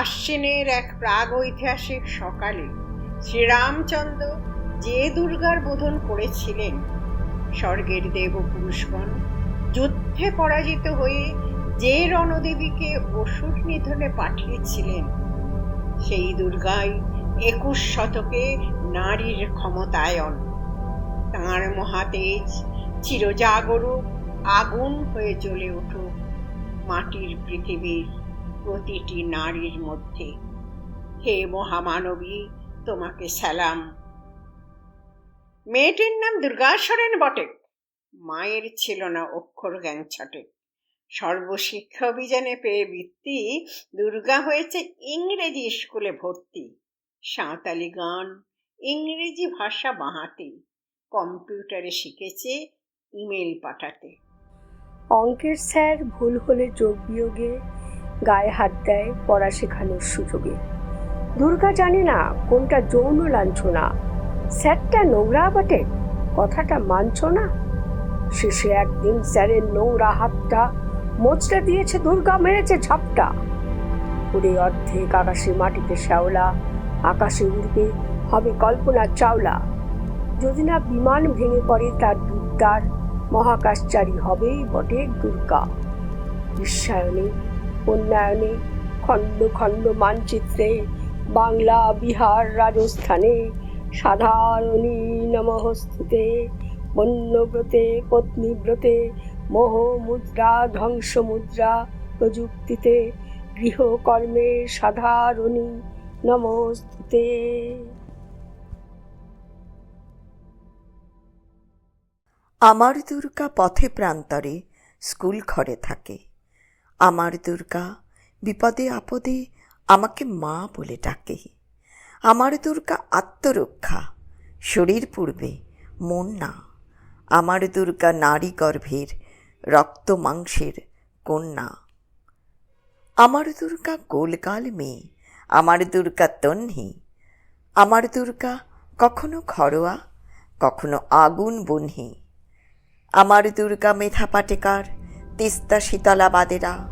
আশ্বিনের এক প্রাগ ঐতিহাসিক সকালে শ্রীরামচন্দ্র যে দুর্গার বোধন করেছিলেন, স্বর্গের দেব পুরুষগণ যুদ্ধে পরাজিত হয়ে যে রণদেবীকে অসুর নিধনে পাঠিয়েছিলেন, সেই দুর্গাই একুশ শতকে নারীর ক্ষমতায়ন। তাঁর মহাতেজ চিরজাগরুক আগুন হয়ে জ্বলে উঠুক মাটির পৃথিবীর। প্রতিটি নারীর মধ্যে। হে মহামানবী, তোমাকে সালাম। মেয়েটির নাম দুর্গাসরেন বটে। মায়ের ছিল না অক্ষর জ্ঞান ছটে। সর্বশিক্ষা অভিযানে পেয়ে বৃত্তি দুর্গা হয়েছে ইংরেজি স্কুলে ভর্তি। সাঁওতালি গান, ইংরেজি ভাষা বাঁহাতে। কম্পিউটারে শিখেছে ইমেল পাঠাতে। অঙ্কের স্যার ভুল হলে যোগ বিয়োগে গায়ে হাত দেয়, পড়া শেখানোর সুযোগে। দুর্গা জানে না কোনটা যৌন লাঞ্ছনা। স্যারটা নোংরা বটে? কথাটা মানছ না? শেষে একদিন স্যারের নোংরা হাতটা মোচড়ে দিয়েছে দুর্গা, মেরেছে ঝাপটা। উড়ে অর্ধেক আকাশে মাটিতে শ্যাওলা, আকাশে উড়বে, হবে কল্পনার চাওলা। যদি না বিমান ভেঙে পড়ে তার দুর্দার মহাকাশচারী হবেই বটে দুর্গা। বিশ্বায়নে উন্নয়নে খণ্ড খণ্ড মানচিত্রে বাংলা, বিহার, রাজস্থানে সাধারণী নমহস্তুতে বন্যব্রতে, পত্নীব্রতে মোহ মুদ্রা ধ্বংস মুদ্রা প্রযুক্তিতে, গৃহকর্মে সাধারণী নমস্তুতে। আমার দুর্গা পথে প্রান্তরে স্কুল ঘরে থাকে। আমার দুর্গা, বিপদে আপদে আমাকে মা বলে ডাকে। আমার দুর্গা আত্মরক্ষা, শরীর পূর্বে মন না। আমার দুর্গা নারী গর্ভের, রক্ত মাংসের কন্যা। আমার দুর্গা গোলগাল মেয়ে, আমার দুর্গা তন্নি আমার দুর্গা কখনো ঘরোয়া, কখনো আগুন বন্হি। আমার দুর্গা মেধা পাটেকার তিস্তা শীতলা বাদেরা